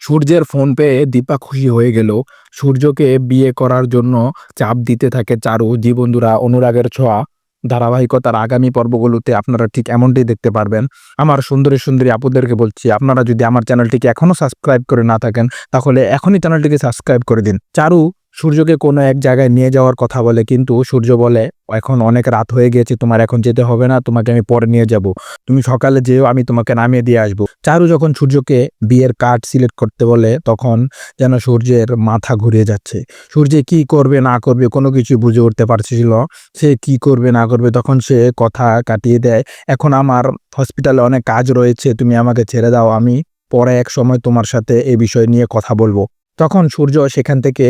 সূর্যের ফোন পেয়ে দীপা খুশি হয়ে গেল। সূর্যকে বিয়ে করার জন্য চাপ দিতে থাকে চারু। জীবন্ধুরা অনুরাগের ছোঁয়া। ধারাবাহিকতার আগামী পর্বগুলোতে আপনারা ঠিক এমনটাই দেখতে পারবেন। আমার সুন্দরী সুন্দরী আপুদেরকে বলছি, আপনারা যদি আমার চ্যানেলটিকে এখনও সাবস্ক্রাইব করে না থাকেন, তাহলে এখনই চ্যানেলটিকে সাবস্ক্রাইব করে দিন। চারু সূর্যকে কোনো এক জায়গায় নিয়ে যাওয়ার কথা বলে, কিন্তু সূর্য বলে, এখন অনেক রাত হয়ে গেছে তোমার এখন যেতে হবে না, তোমাকে আমি পরে নিয়ে যাব। তুমি সকালে যেও, আমি তোমাকে নামিয়ে দিয়ে আসব। চারু যখন সূর্যকে বিয়ের কার্ড সিলেক্ট করতে বলে, তখন যেন সূর্যের মাথা ঘুরিয়ে যাচ্ছে। সূর্য কি করবে, না করবে, কোনো কিছু বুঝে উঠতে পারছিল। সে কি করবে, না করবে, তখন সে কথা কাটিয়ে দেয়, এখন আমার হসপিটালে অনেক কাজ রয়েছে, তুমি আমাকে ছেড়ে দাও, আমি পরে এক সময় তোমার সাথে এ বিষয় নিয়ে কথা বলব। তখন সূর্য সেখান থেকে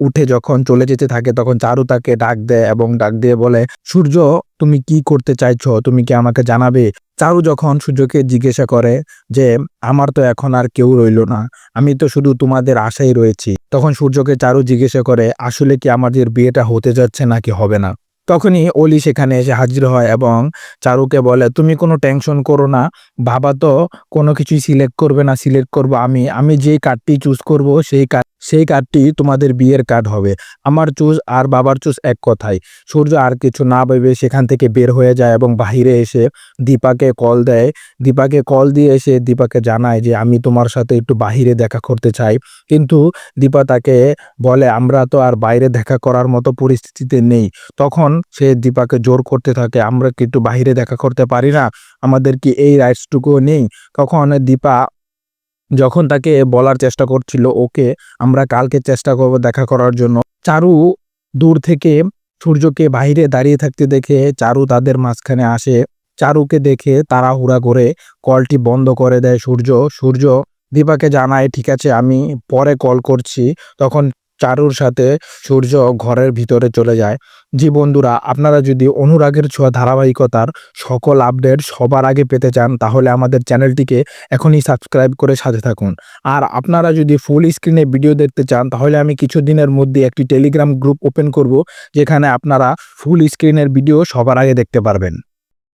উঠে যখন চলে যেতে থাকে, তখন চারু তাকে ডাক দেয় এবং ডাক দিয়ে বলে, সূর্য, তুমি কি করতে চাইছো? তুমি কি আমাকে জানাবে? চারু যখন সূর্যকে জিজ্ঞাসা করে যে, আমার তো এখন আর কেউ রইল না, আমি তো শুধু তোমাদের আশাই রয়েছি। তখন সূর্যকে চারু জিজ্ঞাসা করে, আসলে কি আমাদের বিয়েটা হতে যাচ্ছে নাকি হবে না? তখনই অলি সেখানে এসে হাজির হয় এবং চারুকে বলে, তুমি কোনো টেনশন করো না, বাবা তো কোনো কিছুই সিলেক্ট করবে না, সিলেক্ট করব আমি। আমি যেই কার্ডটি চুজ করব, সেই কার্ড সেই কার্ডটি তোমাদের বিয়ের কার্ড হবে। আমার চুজ আর বাবার চুজ এক কথাই সূর্য আর কিছু না ভেবে সেখান থেকে বের হয়ে যায় এবং বাহিরে এসে দীপাকে কল দেয়। দীপাকে কল দিয়ে এসে দীপাকে জানায় যে, আমি তোমার সাথে একটু বাহিরে দেখা করতে চাই। কিন্তু দীপা তাকে বলে, আমরা তো আর বাইরে দেখা করার মতো পরিস্থিতিতে নেই। তখন সে দীপাকে জোর করতে থাকে, আমরা কি একটু বাহিরে দেখা করতে পারি না? আমাদের কি এই রাইটসটুকুও নেই? তখন দীপা যখন তাকে বলার চেষ্টা করছিল, ওকে, আমরা কালকে চেষ্টা করব দেখা করার জন্য। চারু দূর থেকে সূর্যকে বাইরে দাঁড়িয়ে থাকতে দেখে চারু তাদের মাঝখানে আসে। চারুকে দেখে তাড়াহুড়া করে কলটি বন্ধ করে দেয় সূর্য। সূর্য, দীপাকে জানায় ঠিক আছে, আমি পরে কল করছি। তখন চারুর সাথে সূর্য ঘরের ভিতরে চলে যায়। জি বন্ধুরা, আপনারা যদি অনুরাগের ছোঁয়া ধারাবাহিকতার সকল আপডেট সবার আগে পেতে চান, তাহলে আমাদের চ্যানেলটিকে এখনই সাবস্ক্রাইব করে সাথে থাকুন। আর আপনারা যদি ফুল স্ক্রিনে ভিডিও দেখতে চান, তাহলে আমি কিছুদিনের মধ্যে একটি টেলিগ্রাম গ্রুপ ওপেন করব, যেখানে আপনারা ফুল স্ক্রিনের ভিডিও সবার আগে দেখতে পারবেন।